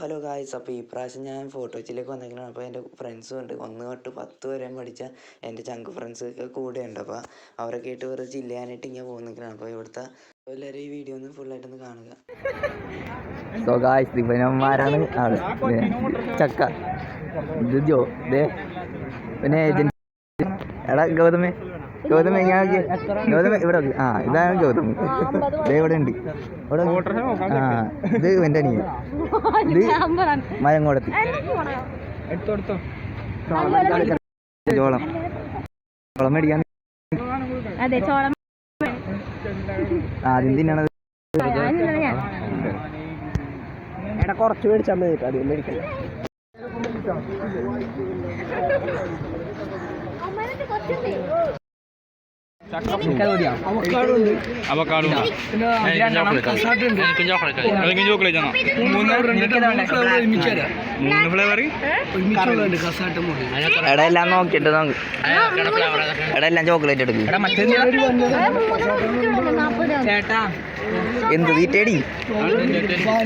Hello guys അപ്പോൾ ഈ പ്രാവശ്യം ഞാൻ ഫോട്ടോച്ചിലേക്ക് വന്നിരിക്കണം അപ്പോൾ എന്റെ ഫ്രണ്ട്സും ഉണ്ട്. ഒന്ന് തൊട്ട് പത്ത് വരെയും പഠിച്ച എന്റെ ചങ്ക് ഫ്രണ്ട്സ് കൂടെ ഉണ്ട്. അപ്പോൾ അവരൊക്കെ ആയിട്ട് വെറുതെ ചില്ലാനായിട്ട് ഇങ്ങനെ പോകുന്നിരിക്കണം അപ്പോൾ ഇവിടുത്തെ എല്ലാവരും ഈ വീഡിയോ ഒന്ന് ഫുള്ളായിട്ടൊന്ന് കാണുക. സോ ഗായ്സ് ഇവനന്മാരാണ് ആൾ. ചക്ക. ജോ ദേ. പിന്നെ എടാ ഗൗതമേ. ഗൗതമേ ഞാൻ. ഗൗതമേ ഇവിടെ ആ ഇതാണ് ഗൗതമി ദേ ഇവിടെ ഉണ്ട് ഇവിടെ. ആ ഇത് എന്റെ അനിയൻ. ഇത് ജോളം ജോളം മേടിക്കാൻ അതെ ചോളം ആദ്യം തിന്നണത് എടാ കുറച്ച് മേടിച്ചാൽ മതി അധികം മേടിക്കണം അവക്കാടോ എനിക്കും ചോക്ലേറ്റ് എനിക്കും ചോക്ലേറ്റ് ആണോ മൂന്ന് ഫ്ലേവർ എടാ എല്ലാം നോക്കിയിട്ട് നോക്ക്. എടാ എല്ലാം ചോക്ലേറ്റ് എടുക്കും. എന്ത് തീറ്റേടി?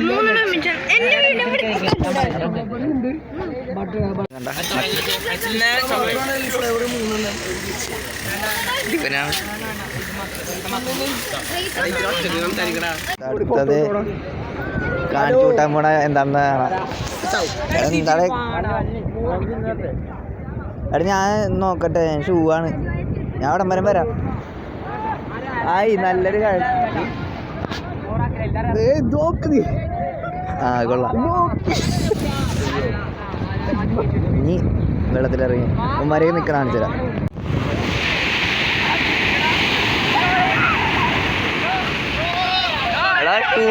ഇവനാണ് അടുത്തത് കാണിച്ചു കൂട്ടാൻ പോണ എന്താണെന്ന് കാണാം. എന്താണ് എടാ ഞാൻ നോക്കട്ടെ ഷൂ ആണ്. ഞാൻ അവിടെ വരെ വരാം. ആയി നല്ലൊരു ആ കൊള്ളാം. ഇനി വെള്ളത്തിലിറങ്ങി. ഉമ്മാരെ നിൽക്കണ കാണിച്ചു തരാം മതി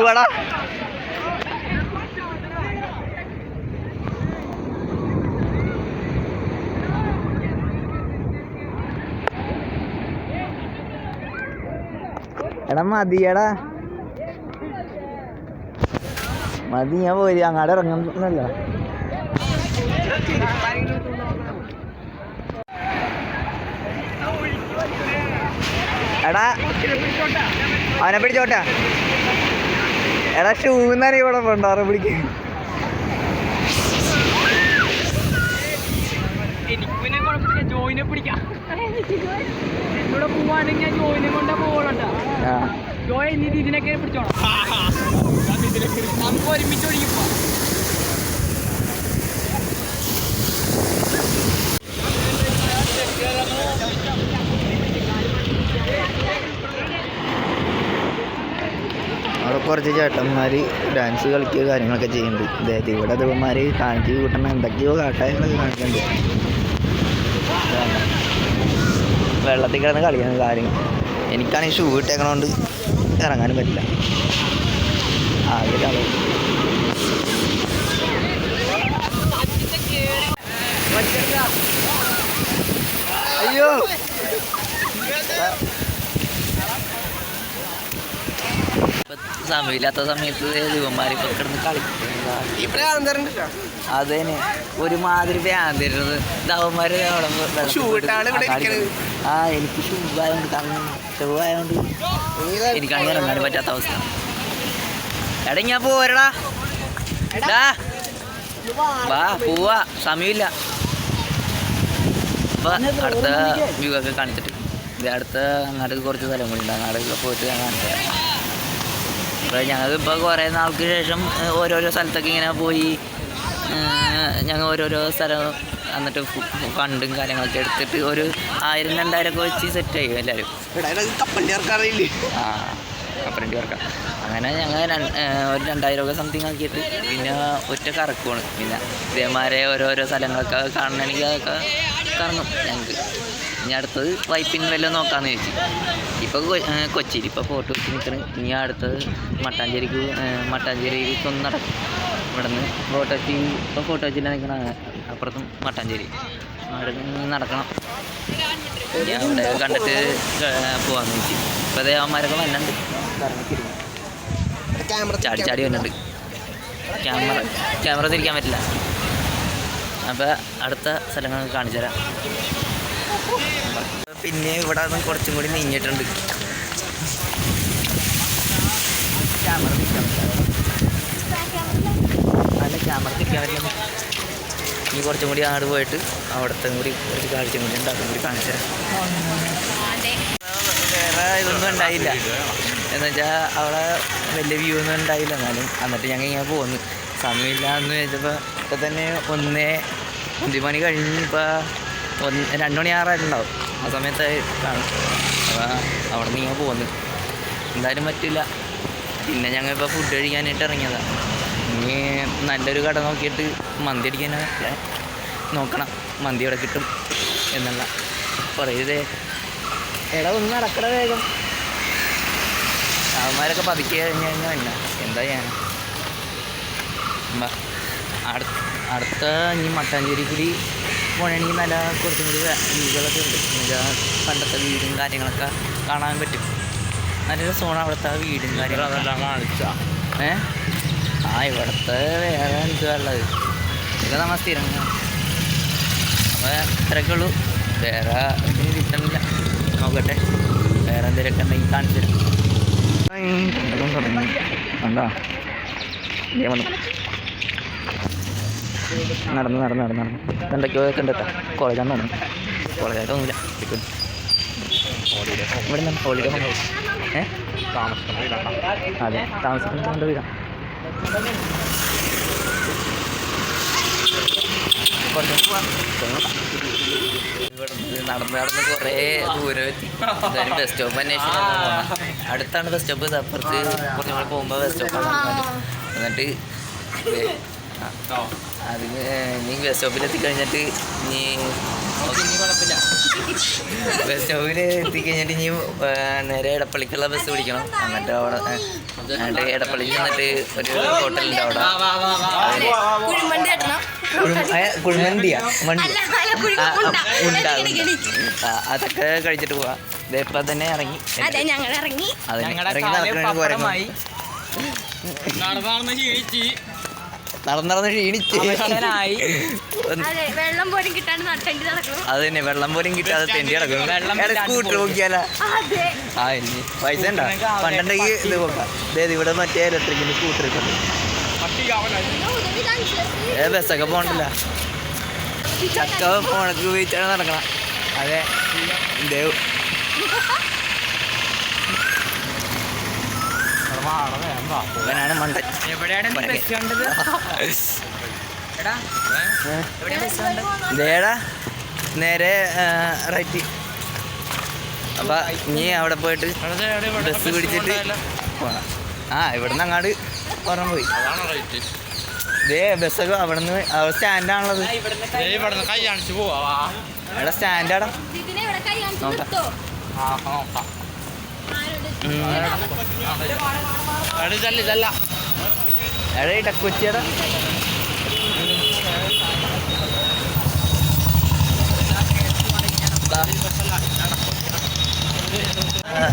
എടാ മതിയടാ. മതി ഞാൻ പോയി. അങ്ങാടെ ഇറങ്ങുന്നല്ല എടാ അവനെ പിടിച്ചോട്ടാ. എടാ ഷൂന്നാണ് ഇവിടെ പണ്ടാറ് പിടിക്കും? ജോയിനെ പിടിക്കാം. എന്നോട് പോവാണെങ്കിൽ ഞാൻ ജോയിനെ കൊണ്ടാ ഇതിനൊക്കെ പിടിച്ചോളാം. നമുക്ക് ഒരുമിച്ച് ഒഴുകി കുറച്ച് ചേട്ടന്മാർ ഡാൻസ് കളിക്കുക കാര്യങ്ങളൊക്കെ ചെയ്യുന്നുണ്ട്. അതായത് ഇവിടെ ദിവന്മാർ കാണിക്കുക കൂട്ടണ. എന്തൊക്കെയോ കാട്ടായങ്ങളൊക്കെ കാണിക്കുന്നുണ്ട്. വെള്ളത്തിൽ കിടന്ന് കളിക്കുന്ന കാര്യങ്ങൾ. എനിക്കാണെങ്കിൽ ഷൂ ഇട്ടേക്കണോണ്ട് ഇറങ്ങാനും പറ്റില്ല. ആകെ കളി അയ്യോ. സമയമില്ലാത്ത സമയത്ത് ദിവന്മാർ ഇപ്പൊ കിടന്ന് കളിക്കുന്നത് അതന്നെ ഒരുമാതിരി ഭ്രാന്ത് തരുന്നത് ദവന്മാര് ആ എനിക്ക് ഷൂവായോണ്ട് ആയതുകൊണ്ട് എനിക്ക് അങ്ങനെ ഇറങ്ങാനും ഇറങ്ങാൻ പറ്റാത്ത അവസ്ഥ. എടാ ഞാൻ പോരടാ. എടാ. വാ. പോവാ. സമയമില്ല. അപ്പൊ അടുത്ത വ്യൂ ഒക്കെ കാണിച്ചിട്ട്. ഇത് അടുത്ത അങ്ങോട്ട് കുറച്ച് സ്ഥലം കൂടി ഉണ്ട്. അങ്ങോട്ടൊക്കെ പോയിട്ട് ഞാൻ കാണിച്ചു തരാം അപ്പോൾ ഞങ്ങളിപ്പോൾ കുറേ നാൾക്ക് ശേഷം ഓരോരോ സ്ഥലത്തൊക്കെ ഇങ്ങനെ പോയി ഞങ്ങൾ ഓരോരോ സ്ഥലം എന്നിട്ട് ഫണ്ടും കാര്യങ്ങളൊക്കെ എടുത്തിട്ട് ഒരു ആയിരം രണ്ടായിരം ഒക്കെ വെച്ച് സെറ്റ് ചെയ്യും എല്ലാവരും ആ കപ്പലണ്ടി വർക്കാം അങ്ങനെ ഞങ്ങൾ ഒരു രണ്ടായിരം ഒക്കെ സംതിങ് ആക്കിയിട്ട് പിന്നെ ഒറ്റ കറക്കുവാണ്. പിന്നെ ഇതേമാരെ ഓരോരോ സ്ഥലങ്ങളൊക്കെ കാണണമെങ്കിൽ അതൊക്കെ കറങ്ങും ഞങ്ങൾക്ക് ഇനി അടുത്തത് വൈപ്പിൻ വല്ലതും നോക്കാമെന്ന് ചോദിച്ചു ഇപ്പോൾ കൊച്ചിയിൽ ഇപ്പോൾ ഫോട്ടോ വെച്ച് നിൽക്കണം ഇനി അടുത്തത് മട്ടാഞ്ചേരിക്ക് ഏഹ്, മട്ടാഞ്ചേരിക്ക് ഒന്ന് നടക്കും ഇവിടെ നിന്ന് ഫോട്ടോ വെച്ച് ഇപ്പോൾ ഫോട്ടോ വെച്ചില്ല നിൽക്കണ അപ്പുറത്തും മട്ടാഞ്ചേരി. അവിടെ നിന്ന് നടക്കണം. ഞാൻ അവിടെ കണ്ടിട്ട് പോകാമെന്ന് ചോദിച്ചു ഇപ്പോൾ അതേ അവന്മാരൊക്കെ വന്നുണ്ട് ചാടി ചാടി വന്നിട്ടുണ്ട്. ക്യാമറ ക്യാമറ തിരിക്കാൻ പറ്റില്ല. അപ്പോൾ അടുത്ത സ്ഥലങ്ങൾ കാണിച്ചു തരാം പിന്നെ ഇവിടെ നിന്ന് കുറച്ചും കൂടി നീങ്ങിയിട്ടുണ്ട്. ക്യാമറ തിരിക്കാൻ പറ്റില്ല. ഇനി കുറച്ചും കൂടി ആട് പോയിട്ട് അവിടുത്തെ കൂടി കുറച്ച് കാഴ്ചയും കൂടി ഉണ്ട് അതും കൂടി കാണിച്ചു വേറെ ഇതൊന്നും ഉണ്ടായില്ല. എന്ന് വെച്ചാൽ അവിടെ വലിയ വ്യൂ ഒന്നും ഉണ്ടായില്ല. എന്നാലും എന്നിട്ട് ഞങ്ങൾ ഇങ്ങനെ പോന്നു. സമയമില്ല എന്ന് വെച്ചപ്പോൾ ഇപ്പം തന്നെ ഒന്നേ ഒന്നര കഴിഞ്ഞിപ്പോൾ ഒന്ന് രണ്ട് മണി ആറായിട്ടുണ്ടാവും ആ സമയത്ത് കാണും. അപ്പോൾ അവിടെ നിന്ന് ഇങ്ങനെ പോകുന്നു. എന്തായാലും പറ്റില്ല. പിന്നെ ഞങ്ങൾ ഇപ്പോൾ ഫുഡ് കഴിക്കാനായിട്ട് ഇറങ്ങിയതാണ് ഇനി നല്ലൊരു കട നോക്കിയിട്ട് മന്തി അടിക്കാനാണ് നോക്കണം. മന്തി ഇവിടെ കിട്ടും എന്നുള്ള. പറയതേ എടാ ഒന്ന് നടക്കട വേഗം. അവന്മാരൊക്കെ പതുക്കി കഴിഞ്ഞ് കഴിഞ്ഞാൽ എന്നാ എന്താ അടുത്ത അടുത്ത ഇനി മട്ടാഞ്ചേരി കൂടി പോകണമെങ്കിൽ നല്ല കുറച്ചും കൂടി വീടുകളൊക്കെ ഉണ്ട്. പണ്ടത്തെ വീടും കാര്യങ്ങളൊക്കെ കാണാൻ പറ്റും. നല്ല രസമാണ് അവിടുത്തെ വീടും കാര്യങ്ങളൊക്കെ. കാണിച്ച. ഏ? ആ ഇവിടുത്തെ വേറെ എന്തുള്ളത് ഇതൊക്കെ നമ്മൾ സ്ഥിരം അപ്പോൾ ഇത്രയൊക്കെ ഉള്ളൂ. വേറെ കിട്ടണില്ല. നോക്കട്ടെ. വേറെ എന്തെങ്കിലുമൊക്കെ ഉണ്ടെങ്കിൽ കാണിച്ചു തരാം. കണ്ടോ? വന്നു നടന്ന് നടന്ന് നടന്ന് നടന്ന്. എന്തൊക്കെയോ കേട്ടോ കോളേജാന്ന് തോന്നുന്നു. കോളേജായിട്ട് ഒന്നുമില്ല ഇവിടെ ഹോളിഡേ ഹോം. ഏ? അതെ താമസിക്കുന്ന വീടാ പോവാം. ഇവിടുന്ന് നടന്ന് നടന്ന് കുറേ ദൂരം എത്തി എന്തായാലും ബസ് സ്റ്റോപ്പ് അന്വേഷിച്ചു അടുത്താണ് ബസ് സ്റ്റോപ്പ് അപ്പുറത്ത് കുറച്ച് കൂടെ പോകുമ്പോൾ ബസ് സ്റ്റോപ്പാണ് എന്നിട്ട് അത് നീ ബസ് സ്റ്റോപ്പിൽ എത്തിക്കഴിഞ്ഞിട്ട് നീ ബസ് സ്റ്റോപ്പിൽ എത്തിക്കഴിഞ്ഞിട്ട് നീ നേരെ ഇടപ്പള്ളിക്കുള്ള ബസ് പിടിക്കണം. എന്നിട്ട് അവിടെ എന്നിട്ട് ഇടപ്പള്ളിക്ക് നിന്നിട്ട് ഒരു ഹോട്ടലുണ്ട് അവിടെ. കുഴിമന്തിയാ? അതൊക്കെ കഴിച്ചിട്ട് പോവാ. ഇപ്പം തന്നെ ഇറങ്ങി. അതെ ഞങ്ങൾ ഇറങ്ങി. ഇറങ്ങി നടക്കണമെങ്കിൽ പോരാ. നടന്നു നടന്ന് നടന്ന് ക്ഷീണിച്ച് വെള്ളം പോലും കിട്ടാണ്ട് അത് തന്നെ വെള്ളം പോലും കിട്ടാതെ തെണ്ടി കിടക്കും സ്കൂട്ടർ. അതെ. ആ ഇനി പൈസ ഉണ്ടോ? പണ്ടുണ്ടെങ്കിൽ ഇത് നോക്കാം. ദേ ഇവിടെ മറ്റേ ഇലക്ട്രിക്കിന്റെ സ്കൂട്ടർ ഏ ബസ്സൊക്കെ പോകണ്ടല്ല ചക്ക ഫോണൊക്കെ ഉപയോഗിച്ചാണ് നടക്കണം. അതെ. ദേവ് ഇവനാണ് മണ്ടൻ എവിടെയാണ് നീ പരക്കെ. ബസ് കണ്ടത് എടാ എവിടെയാ ദേടാ നേരെ റൈറ്റ് അപ്പൊ നീ അവിടെ പോയിട്ട് ബസ് പിടിച്ചിട്ട് പോണം. ആ ഇവിടുന്ന് അങ്ങാട് പറഞ്ഞു പോയി. ദേ ബസ്സൊക്കെ അവിടെ നിന്ന് അവിടെ സ്റ്റാൻഡാണുള്ളത് ഇവിടുന്ന് കൈ കാണിച്ചു പോവാ. അവിടെ സ്റ്റാൻഡാടാ ഇതിനെ ഇവിടെ കൈ കാണിച്ചു നോക്കാം. നിർത്തോ. ആ നോക്കാം. ആരോട് ചെല്ല ചെല്ല എടാ ഈ കൊച്ചിയടാ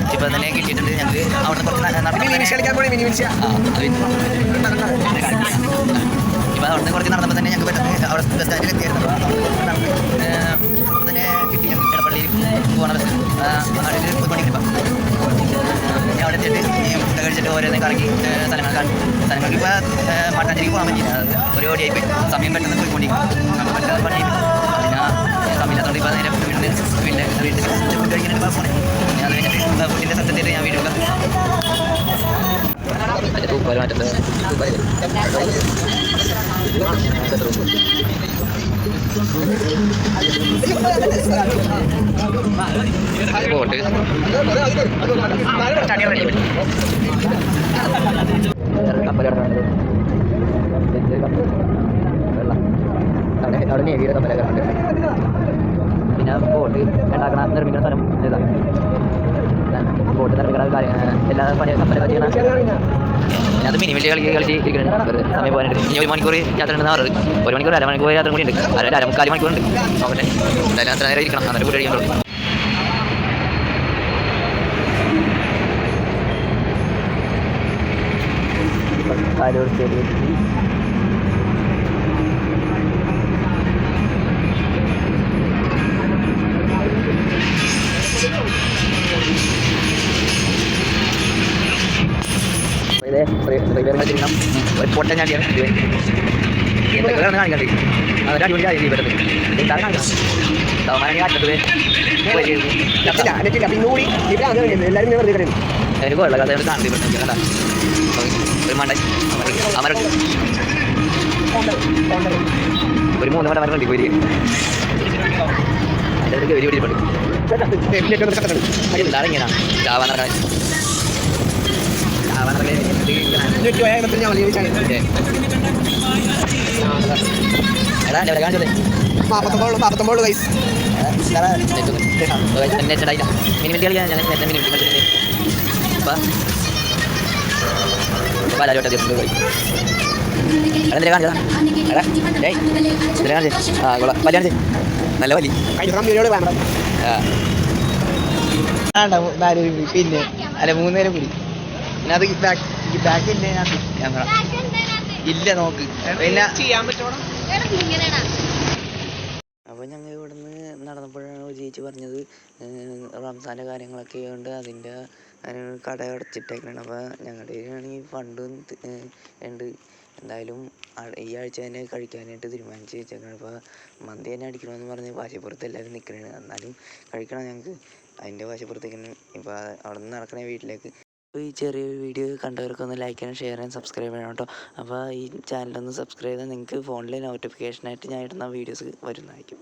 ഇപ്പൊ തന്നെ കിട്ടിയിട്ടുണ്ട് ഞങ്ങൾക്ക് അവിടെ ഇപ്പൊ അവിടെ കുറച്ച് നടന്നപ്പോൾ തന്നെ ഞങ്ങൾക്ക് പെട്ടെന്ന് അവിടെ ബസ് സ്റ്റാൻഡിൽ എത്തിയായിരുന്നു തന്നെ കിട്ടി ഞങ്ങൾക്ക് ഇടപ്പള്ളിയിൽ പോകണ ബസ് അവിടെ ഒരു മണിക്ക് ഈ ഫുഡ് കഴിച്ചിട്ട് ഓരോന്ന് കറങ്ങി സ്ഥലങ്ങൾ സ്ഥലങ്ങൾക്ക് ഇപ്പോൾ മട്ടാഞ്ചേരിക്ക് പോകാൻ പറ്റില്ല ഒരു പോയി. സമയം പെട്ടെന്ന് പോയിക്കൊണ്ടിരിക്കും. അപ്പോൾ പറ്റാതെ പണി പിന്നെ സമയമില്ലാത്തതുകൊണ്ട് ഇപ്പോൾ നേരെ വീട്ടിൽ വീട്ടിൽ വീട്ടിൽ ഫുഡ് കഴിക്കാനായിട്ട് ഞാൻ അത് കഴിഞ്ഞിട്ട് ഫുഡിന്റെ സത്യത്തിൽ ഞാൻ വീഡിയോ മറ്റേ കപ്പലുണ്ട് അവിടെ നേവിയുടെ കപ്പലൊക്കെ ഉണ്ട് പിന്നെ ബോട്ട് ഉണ്ടാക്കണ നിർമ്മിക്കുന്ന സ്ഥലം ഇതാണ് ബോട്ട് നിർമ്മിക്കുന്ന എല്ലാ പണി കപ്പലൊക്കെ ചെയ്യണം അത് മിനിമം കളി കളിച്ച് ഇരിക്കുന്നുണ്ട് വെറുതെ സമയം പോകാനായിട്ട്. ഇനി ഒരു മണിക്കൂർ യാത്ര ഉണ്ടെന്ന് പറഞ്ഞത് ഒരു മണിക്കൂർ അരമണിക്കൂർ യാത്ര കൂടി ഉണ്ട്. അര അര മുക്കാൽ മണിക്കൂറുണ്ട് നോക്കട്ടെ എന്തായാലും അത്ര നേരം ഇരിക്കണം. അന്നേരം കൂടി കഴിയുമ്പോൾ കാലൂർ സ്റ്റേഡിയം തിരിക്കണം ഒരു പൊട്ടൻ ഞാൻ ഇത് എന്തൊക്കെ ഇവരാണ് കാണിക്കണ്ടേ അവരെ അടിപൊളി കാര്യം ചെയ്യപ്പെട്ടത് എന്താണ് കാണിക്കണം തവമാനാണ് കാട്ടത് എനിക്ക് വെള്ള കഥ കണ്ടാ ഒരു മണ്ട അമര ഒരു മൂന്ന് മണ്ട മരം പോയി അതിന്റെ ഒരു പിടിച്ചിട്ടുണ്ട് എന്താണ് ഇങ്ങനെ ചാവാൻ നടക്കാൻ കാണിച്ചത് നെറ്റ് ആയില്ല മിനിമിറ്റ് കളിക്കാൻ പലാരോട്ട് എത്തിയിട്ടുണ്ട് പോയി എടാ കാണിച്ചതാ എടാ ഏയ് എന്തിനാ കാണിച്ചേ ആ കൊള്ളാം വലിയ നല്ല വലി പിന്നെ അല്ല മൂന്നേരം കൂടി അത് ബാക്ക് ബാക്ക് ഇല്ല ക്യാമറ ഇല്ല നോക്ക്. പിന്നെ അപ്പോൾ ഞങ്ങൾ ഇവിടുന്ന് നടന്നപ്പോഴാണ് ഒരു ചേച്ചി പറഞ്ഞത് റംസാന്റെ കാര്യങ്ങളൊക്കെ ഉണ്ട് അതിന്റെ കട അടച്ചിട്ടേക്കാണ് അപ്പോൾ ഞങ്ങളുടെ കയ്യിലാണെങ്കിൽ ഫണ്ട് ഉണ്ട്. എന്തായാലും ഈ ആഴ്ച തന്നെ കഴിക്കാനായിട്ട് തീരുമാനിച്ച് വെച്ചേക്കാണ്. അപ്പോൾ മന്തി തന്നെ അടിക്കണമെന്ന് പറഞ്ഞ് വാശിപ്പുറത്ത് എല്ലാവരും നിൽക്കണേ എന്നാലും കഴിക്കണം ഞങ്ങൾക്ക് അതിന്റെ വാശിപ്പുറത്തേക്കാണ്. ഇപ്പോൾ അവിടെ നിന്ന് നടക്കണേ വീട്ടിലേക്ക് അപ്പോൾ ഈ ചെറിയ വീഡിയോ കണ്ടവർക്കൊന്ന് ലൈക്ക് ചെയ്യണം ഷെയർ ചെയ്യാൻ സബ്സ്ക്രൈബ് ചെയ്യണം കേട്ടോ അപ്പോൾ ഈ ചാനലൊന്ന് സബ്സ്ക്രൈബ് ചെയ്താൽ നിങ്ങൾക്ക് ഫോണിൽ നോട്ടിഫിക്കേഷനായിട്ട് ഞാൻ ഇടുന്ന വീഡിയോസ് വരുന്നതായിരിക്കും.